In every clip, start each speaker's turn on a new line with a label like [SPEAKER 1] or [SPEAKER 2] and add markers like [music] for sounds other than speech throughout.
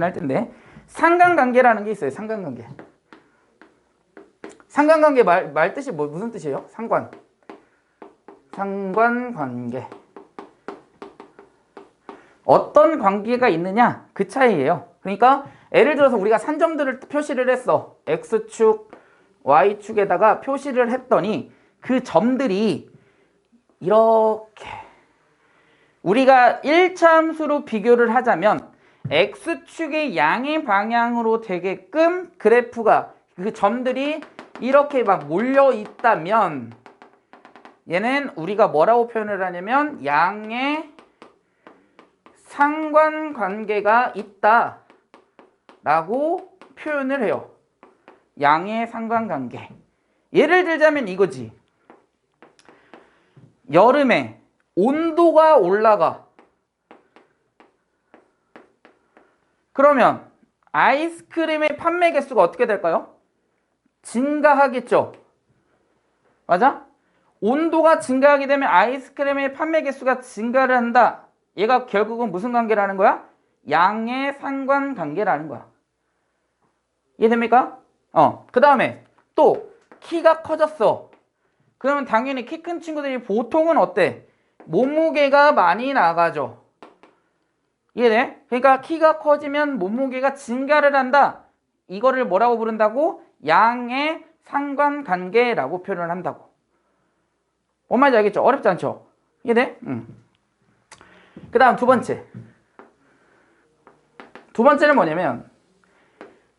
[SPEAKER 1] 할 텐데 상관관계라는 게 있어요. 상관관계. 상관관계 말, 말 뜻이 뭐 무슨 뜻이에요? 상관. 상관관계. 어떤 관계가 있느냐 그 차이예요. 그러니까 예를 들어서 우리가 산점들을 표시를 했어. x축, y축에다가 표시를 했더니 그 점들이 이렇게 우리가 1차함수로 비교를 하자면 x축의 양의 방향으로 되게끔 그래프가 그 점들이 이렇게 막 몰려 있다면 얘는 우리가 뭐라고 표현을 하냐면 양의 상관관계가 있다 라고 표현을 해요. 양의 상관관계. 예를 들자면 이거지. 여름에 온도가 올라가. 그러면 아이스크림의 판매 개수가 어떻게 될까요? 증가하겠죠. 맞아? 온도가 증가하게 되면 아이스크림의 판매 개수가 증가를 한다. 얘가 결국은 무슨 관계라는 거야? 양의 상관 관계라는 거야. 이해됩니까? 어. 그 다음에 또 키가 커졌어. 그러면 당연히 키 큰 친구들이 보통은 어때? 몸무게가 많이 나가죠. 이해돼? 그러니까 키가 커지면 몸무게가 증가를 한다. 이거를 뭐라고 부른다고? 양의 상관관계라고 표현을 한다고. 뭔 말인지 알겠죠? 어렵지 않죠? 이해돼? 응. 그 다음 두 번째. 두 번째는 뭐냐면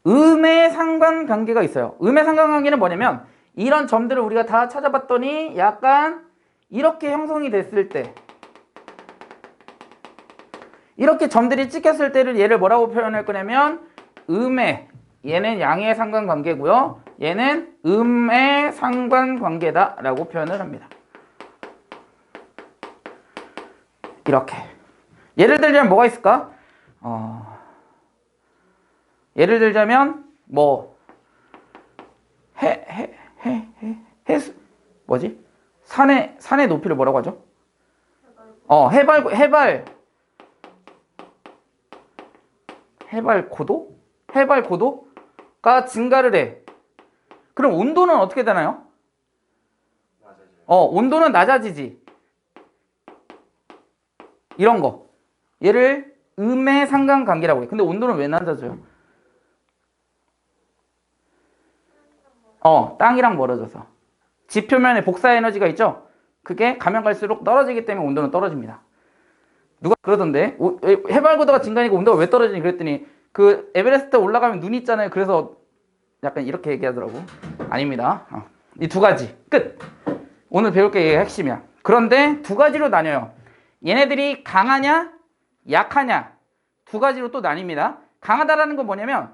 [SPEAKER 1] 음의 상관관계가 있어요. 음의 상관관계는 뭐냐면 이런 점들을 우리가 다 찾아봤더니 약간 이렇게 형성이 됐을 때 이렇게 점들이 찍혔을 때를 얘를 뭐라고 표현할 거냐면 음의 얘는 양의 상관관계고요. 얘는 음의 상관관계다 라고 표현을 합니다. 이렇게 예를 들자면 뭐가 있을까? 어, 예를 들자면 뭐 해 해 해 해 해수 뭐지? 산의 산의 높이를 뭐라고 하죠? 어 해발 해발 해발 고도? 해발 고도가 증가를 해. 그럼 온도는 어떻게 되나요? 어 온도는 낮아지지. 이런 거. 얘를 음의 상관관계라고 해. 근데 온도는 왜 낮아져요? 어, 땅이랑 멀어져서. 지표면에 복사 에너지가 있죠? 그게 가면 갈수록 떨어지기 때문에 온도는 떨어집니다. 누가 그러던데 오- 해발고도가 증가하니까 온도가 왜 떨어지니 그랬더니 그 에베레스트 올라가면 눈 있잖아요. 그래서 약간 이렇게 얘기하더라고. 아닙니다. 어. 이두 가지 끝. 오늘 배울 게 핵심이야. 그런데 두 가지로 나뉘어요. 얘네들이 강하냐, 약하냐 두 가지로 또 나뉩니다. 강하다라는 건 뭐냐면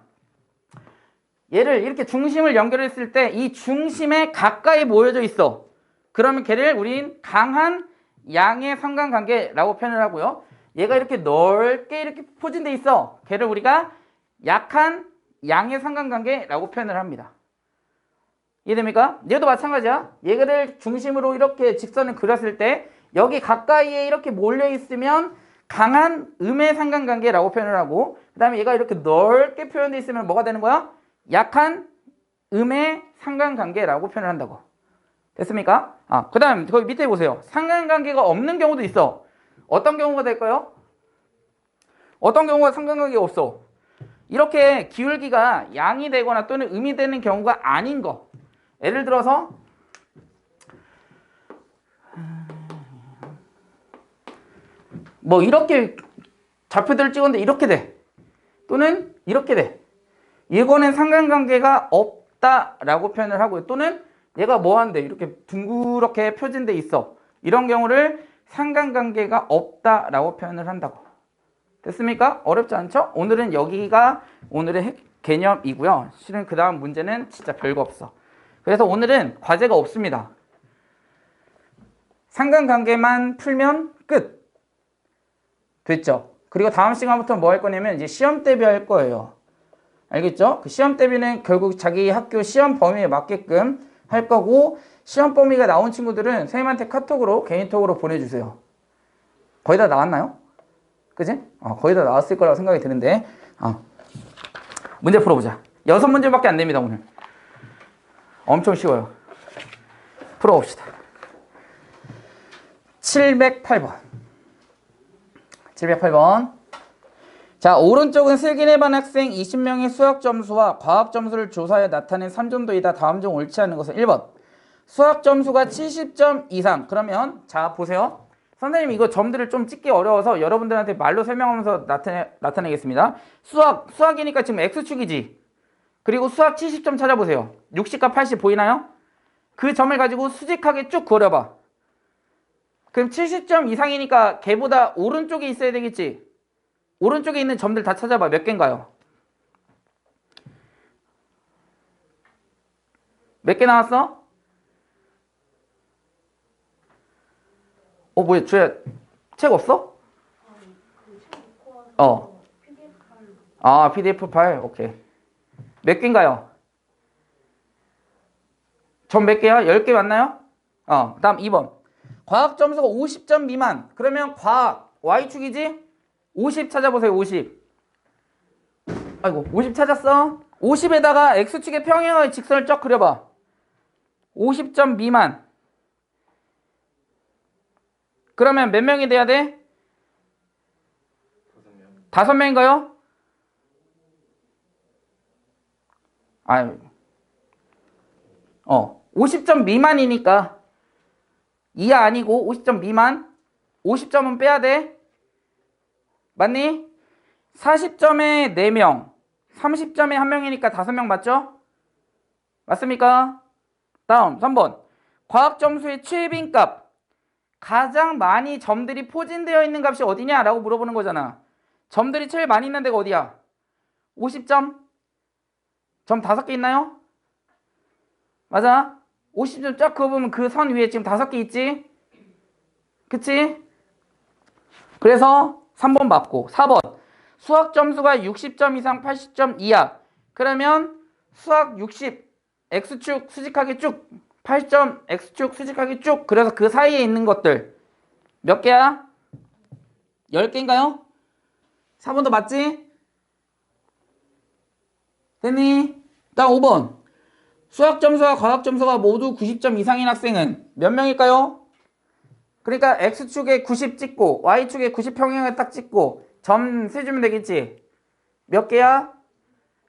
[SPEAKER 1] 얘를 이렇게 중심을 연결했을 때 이 중심에 가까이 모여져 있어. 그러면 걔를 우린 강한 양의 상관관계라고 표현을 하고요. 얘가 이렇게 넓게 이렇게 포진돼 있어. 걔를 우리가 약한 양의 상관관계라고 표현을 합니다. 이해됩니까? 얘도 마찬가지야. 얘를 중심으로 이렇게 직선을 그렸을 때 여기 가까이에 이렇게 몰려 있으면 강한 음의 상관관계라고 표현을 하고 그 다음에 얘가 이렇게 넓게 표현되어 있으면 뭐가 되는 거야? 약한 음의 상관관계라고 표현을 한다고. 됐습니까? 아, 그 다음 거기 밑에 보세요. 상관관계가 없는 경우도 있어. 어떤 경우가 될까요? 어떤 경우가 상관관계가 없어? 이렇게 기울기가 양이 되거나 또는 음이 되는 경우가 아닌 거. 예를 들어서 뭐 이렇게 좌표들을 찍었는데 이렇게 돼. 또는 이렇게 돼. 이거는 상관관계가 없다라고 표현을 하고요. 또는 얘가 뭐한데 이렇게 둥그렇게 표진돼 있어. 이런 경우를 상관관계가 없다라고 표현을 한다고. 됐습니까? 어렵지 않죠? 오늘은 여기가 오늘의 핵- 개념이고요. 실은 그 다음 문제는 진짜 별거 없어. 그래서 오늘은 과제가 없습니다. 상관관계만 풀면 끝. 됐죠? 그리고 다음 시간부터 뭐 할 거냐면 이제 시험 대비 할 거예요. 알겠죠? 그 시험 대비는 결국 자기 학교 시험 범위에 맞게끔 할 거고 시험 범위가 나온 친구들은 선생님한테 카톡으로 개인톡으로 보내주세요. 거의 다 나왔나요? 그지? 어, 거의 다 나왔을 거라고 생각이 드는데 어, 문제 풀어보자. 여섯 문제밖에 안 됩니다, 오늘. 엄청 쉬워요. 풀어봅시다. 708번. 708번. 자, 오른쪽은 슬기내반 학생 20명의 수학 점수와 과학 점수를 조사해 나타낸 3점도이다. 다음 중 옳지 않은 것은 1번. 수학 점수가 70점 이상. 그러면 자, 보세요. 선생님 이거 점들을 좀 찍기 어려워서 여러분들한테 말로 설명하면서 나타내, 나타내겠습니다. 수학, 수학이니까 지금 X축이지. 그리고 수학 70점 찾아보세요. 60과 80 보이나요? 그 점을 가지고 수직하게 쭉 그려봐. 그럼 70점 이상이니까 걔보다 오른쪽에 있어야 되겠지? 오른쪽에 있는 점들 다 찾아봐. 몇 개인가요? 몇 개 나왔어? 어, 뭐야, 주야, 책 없어? 어. 아, PDF 파일? 오케이. 몇 개인가요? 점 몇 개야? 10개 맞나요? 어, 다음 2번. 과학 점수가 50점 미만. 그러면 과학, Y축이지? 50 찾아보세요, 50. 아이고, 50 찾았어? 50에다가 X축의 평행의 직선을 쫙 그려봐. 50점 미만. 그러면 몇 명이 돼야 돼? 다섯 명인가요? 아, 어, 50점 미만이니까 이하 아니고 50점 미만. 50점은 빼야 돼. 맞니? 40점에 4명, 30점에 1명이니까 5명 맞죠? 맞습니까? 다음 3번. 과학 점수의 최빈 값. 가장 많이 점들이 포진되어 있는 값이 어디냐? 라고 물어보는 거잖아. 점들이 제일 많이 있는 데가 어디야? 50점? 점 5개 있나요? 맞아? 50점 쫙 그어보면 그 선 위에 지금 5개 있지? 그치? 그래서 3번 맞고 4번 수학 점수가 60점 이상 80점 이하 그러면 수학 60 X축 수직하게 쭉 80점 X축 수직하게 쭉 그래서 그 사이에 있는 것들 몇 개야? 10개인가요? 4번도 맞지? 됐니? 다음 5번 수학 점수와 과학 점수가 모두 90점 이상인 학생은 몇 명일까요? 그러니까 X축에 90 찍고 Y축에 90 평행을 딱 찍고 점 세주면 되겠지? 몇 개야?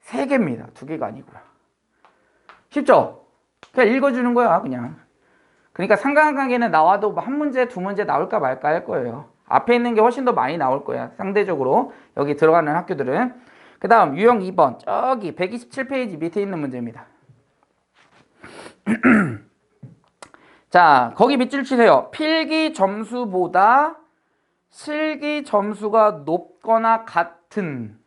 [SPEAKER 1] 세 개입니다. 두 개가 아니고요. 쉽죠? 그냥 읽어주는 거야 그냥. 그러니까 상관관계는 나와도 한 문제, 두 문제 나올까 말까 할 거예요. 앞에 있는 게 훨씬 더 많이 나올 거야. 상대적으로 여기 들어가는 학교들은. 그 다음 유형 2번 저기 127페이지 밑에 있는 문제입니다. [clears throat] 자, 거기 밑줄 치세요. 필기 점수보다 실기 점수가 높거나 같은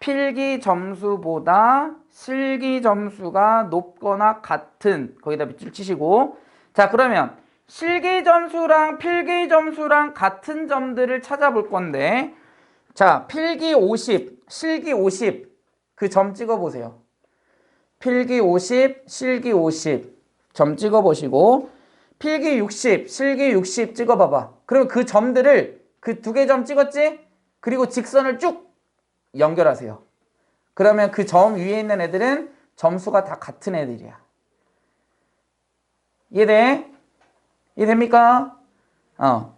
[SPEAKER 1] 필기 점수보다 실기 점수가 높거나 같은 거기다 밑줄 치시고 자, 그러면 실기 점수랑 필기 점수랑 같은 점들을 찾아볼 건데 자, 필기 50, 실기 50 그 점 찍어 보세요. 필기 50, 실기 50. 점 찍어 보시고 필기 60, 실기 60 찍어 봐봐. 그러면 그 점들을 그 두 개 점 찍었지? 그리고 직선을 쭉 연결하세요. 그러면 그 점 위에 있는 애들은 점수가 다 같은 애들이야. 이해돼? 이해됩니까? 어.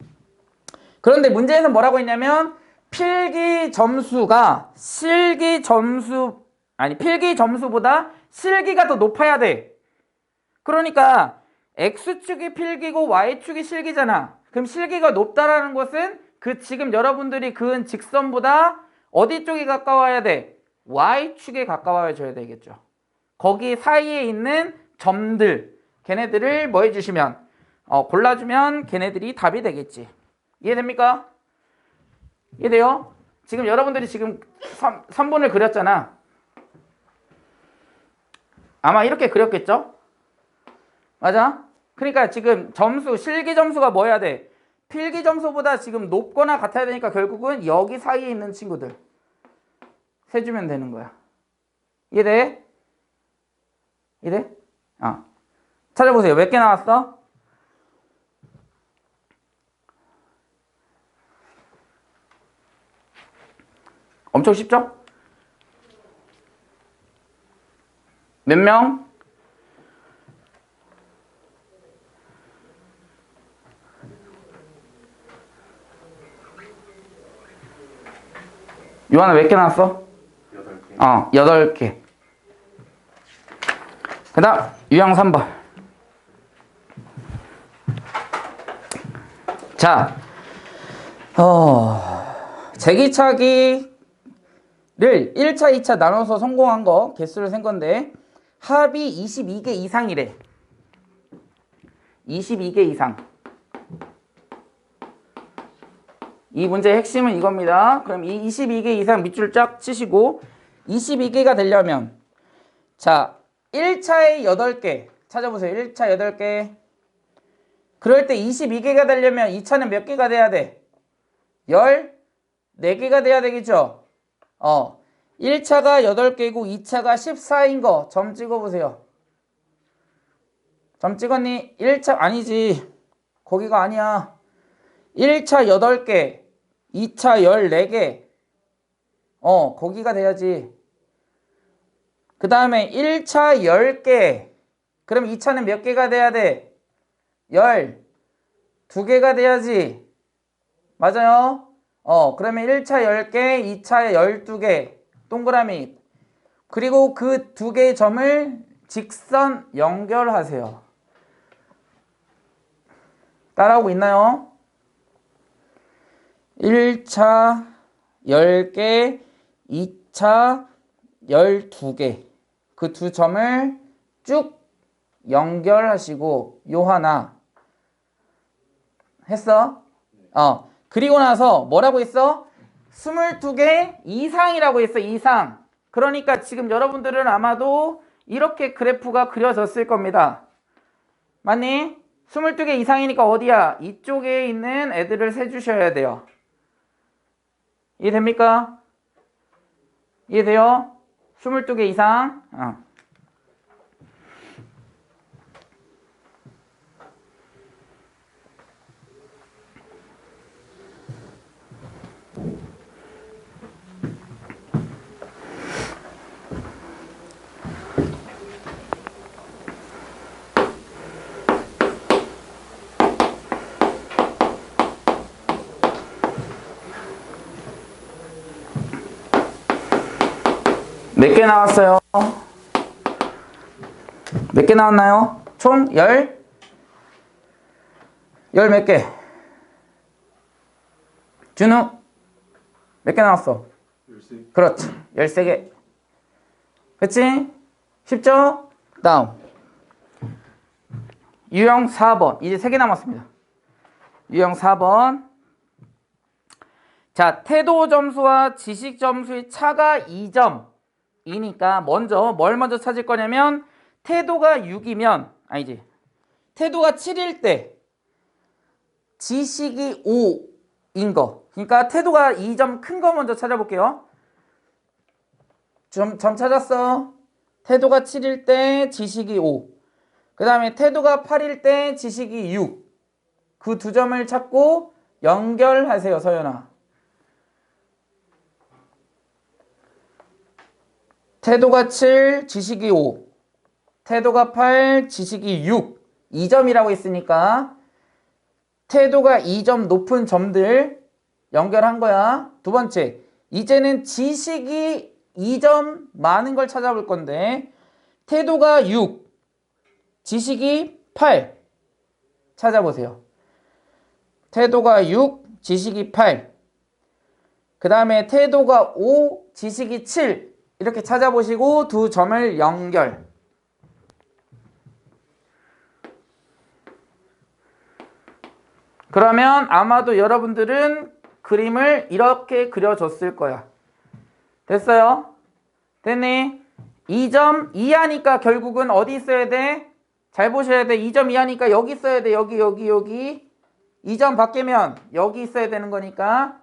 [SPEAKER 1] 그런데 문제에서 뭐라고 했냐면 필기 점수가 실기 점수 아니 필기 점수보다 실기가 더 높아야 돼. 그러니까 X축이 필기고 Y축이 실기잖아. 그럼 실기가 높다라는 것은 그 지금 여러분들이 그은 직선보다 어디 쪽이 가까워야 돼? Y축에 가까워져야 되겠죠. 거기 사이에 있는 점들, 걔네들을 뭐 해주시면, 어, 골라주면 걔네들이 답이 되겠지. 이해됩니까? 이해돼요? 지금 여러분들이 지금 선, 선분을 그렸잖아. 아마 이렇게 그렸겠죠? 맞아? 그러니까 지금 점수, 실기 점수가 뭐야 돼? 필기 점수보다 지금 높거나 같아야 되니까 결국은 여기 사이에 있는 친구들 세주면 되는 거야. 이해돼? 이해돼? 어. 찾아보세요. 몇 개 나왔어? 엄청 쉽죠? 몇 명? 요한아 몇개 나왔어?
[SPEAKER 2] 여덟 개.
[SPEAKER 1] 어, 8개. 그 다음, 유형 3번. 자, 어, 제기차기를 1차, 2차 나눠서 성공한 거, 개수를 센 건데, 합이 22개 이상이래. 22개 이상. 이 문제의 핵심은 이겁니다. 그럼 이 22개 이상 밑줄 쫙 치시고 22개가 되려면 자 1차에 8개 찾아보세요. 1차 8개 그럴 때 22개가 되려면 2차는 몇 개가 돼야 돼? 14개가 돼야 되겠죠? 어 1차가 8개고 2차가 14인 거 점 찍어보세요. 점 찍었니? 1차 아니지. 거기가 아니야. 1차 8개, 2차 14개. 어, 거기가 돼야지. 그 다음에 1차 10개. 그럼 2차는 몇 개가 돼야 돼? 12개가 돼야지. 맞아요? 어, 그러면 1차 10개, 2차 12개. 동그라미. 그리고 그 두 개의 점을 직선 연결하세요. 따라오고 있나요? 1차 10개, 2차 12개. 그 두 점을 쭉 연결하시고 요 하나 했어? 어. 그리고 나서 뭐라고 했어? 22개 이상이라고 했어. 이상. 그러니까 지금 여러분들은 아마도 이렇게 그래프가 그려졌을 겁니다. 맞니? 22개 이상이니까 어디야? 이쪽에 있는 애들을 세 주셔야 돼요. 이해됩니까? 이해돼요? 22개 이상. 어. 몇 개 나왔어요? 몇 개 나왔나요? 총 열? 열 몇 개? 준우? 몇 개 나왔어?
[SPEAKER 2] 열세.
[SPEAKER 1] 그렇지. 13개. 그치? 쉽죠? 다음. 유형 4번. 이제 3개 남았습니다. 유형 4번. 자, 태도 점수와 지식 점수의 차가 2점 이니까 먼저 뭘 먼저 찾을 거냐면 태도가 6이면 아니지. 태도가 7일 때 지식이 5인 거. 그러니까 태도가 2점 큰 거 먼저 찾아볼게요. 점, 점 찾았어. 태도가 7일 때 지식이 5. 그 다음에 태도가 8일 때 지식이 6. 그 두 점을 찾고 연결하세요, 서연아. 태도가 7, 지식이 5. 태도가 8, 지식이 6. 2점이라고 했으니까 태도가 2점 높은 점들 연결한 거야. 두 번째, 이제는 지식이 2점 많은 걸 찾아볼 건데 태도가 6, 지식이 8 찾아보세요. 태도가 6, 지식이 8. 그 다음에 태도가 5, 지식이 7. 이렇게 찾아보시고 두 점을 연결. 그러면 아마도 여러분들은 그림을 이렇게 그려줬을 거야. 됐어요? 됐니? 2점 이하니까 결국은 어디 있어야 돼? 잘 보셔야 돼. 2점 이하니까 여기 있어야 돼. 여기, 여기, 여기. 2점 밖이면 여기 있어야 되는 거니까.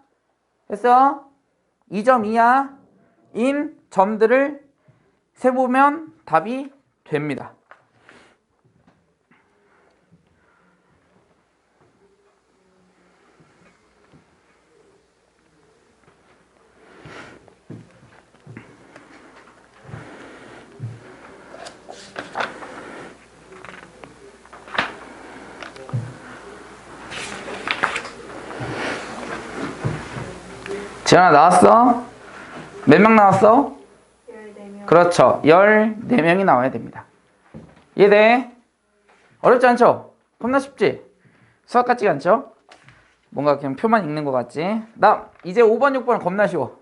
[SPEAKER 1] 됐어? 2점 이하 인 점들을 세보면 답이 됩니다. 지현아 나왔어? 몇 명 나왔어?
[SPEAKER 2] 14명.
[SPEAKER 1] 그렇죠. 14명이 나와야 됩니다. 이해돼? 어렵지 않죠? 겁나 쉽지? 수학 같지 않죠? 뭔가 그냥 표만 읽는 것 같지? 나 이제 5번, 6번은 겁나 쉬워.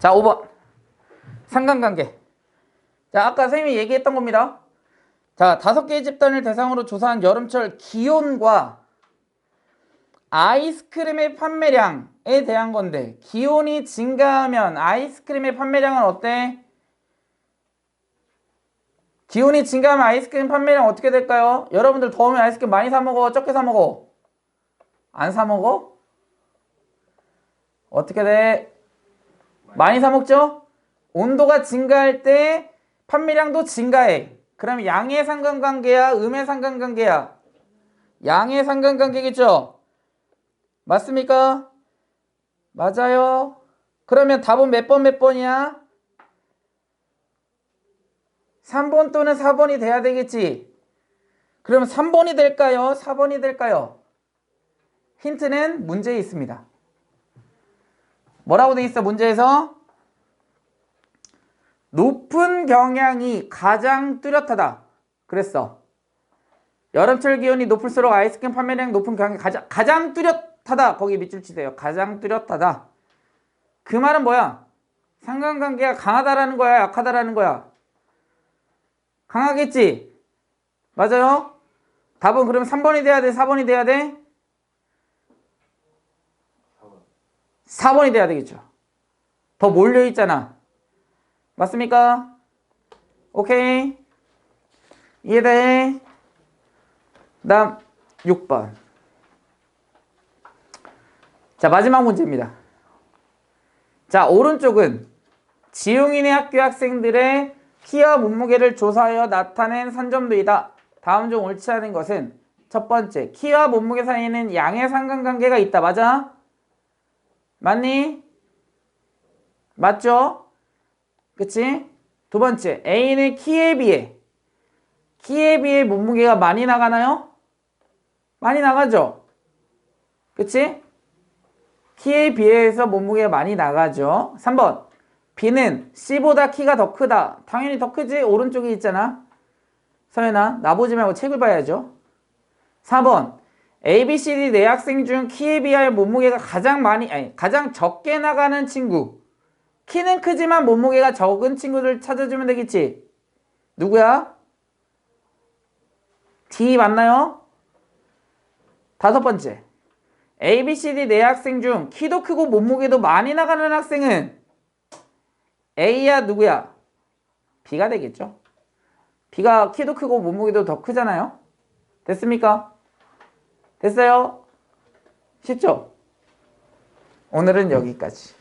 [SPEAKER 1] 자, 5번. 상관관계. 자, 아까 선생님이 얘기했던 겁니다. 자, 다섯 개의 집단을 대상으로 조사한 여름철 기온과 아이스크림의 판매량에 대한 건데 기온이 증가하면 아이스크림의 판매량은 어때? 기온이 증가하면 아이스크림 판매량 어떻게 될까요? 여러분들 더우면 아이스크림 많이 사 먹어? 적게 사 먹어? 안 사 먹어? 어떻게 돼? 많이 사 먹죠? 온도가 증가할 때 판매량도 증가해. 그럼 양의 상관관계야? 음의 상관관계야? 양의 상관관계겠죠? 맞습니까? 맞아요. 그러면 답은 몇번몇 번이야? 3번 또는 4번이 돼야 되겠지. 그럼 3번이 될까요? 4번이 될까요? 힌트는 문제에 있습니다. 뭐라고 돼 있어? 문제에서 높은 경향이 가장 뚜렷하다. 그랬어. 여름철 기온이 높을수록 아이스크림 판매량 높은 경향이 가장 가장 뚜렷 하다. 거기 밑줄 치세요. 가장 뚜렷하다. 그 말은 뭐야? 상관관계가 강하다라는 거야, 약하다라는 거야. 강하겠지? 맞아요? 답은 그럼 3번이 돼야 돼? 4번이 돼야 돼? 4번이 돼야 되겠죠. 더 몰려 있잖아. 맞습니까? 오케이. 이해돼? 다음 6번. 자, 마지막 문제입니다. 자, 오른쪽은 지용인의 학교 학생들의 키와 몸무게를 조사하여 나타낸 산점도이다. 다음 중 옳지 않은 것은 첫 번째, 키와 몸무게 사이에는 양의 상관관계가 있다. 맞아? 맞니? 맞죠? 그치? 두 번째, A는 키에 비해 키에 비해 몸무게가 많이 나가나요? 많이 나가죠? 그치? 키에 비해서 몸무게가 많이 나가죠. 3번. B는 C보다 키가 더 크다. 당연히 더 크지? 오른쪽에 있잖아. 서연아, 나보지 말고 책을 봐야죠. 4번. A, B, C, D 네 학생 중 키에 비하여 몸무게가 가장 많이, 아니, 가장 적게 나가는 친구. 키는 크지만 몸무게가 적은 친구들 찾아주면 되겠지? 누구야? D 맞나요? 다섯 번째. A, B, C, D 네 학생 중 키도 크고 몸무게도 많이 나가는 학생은 A야 누구야? B가 되겠죠. B가 키도 크고 몸무게도 더 크잖아요. 됐습니까? 됐어요? 쉽죠? 오늘은 여기까지.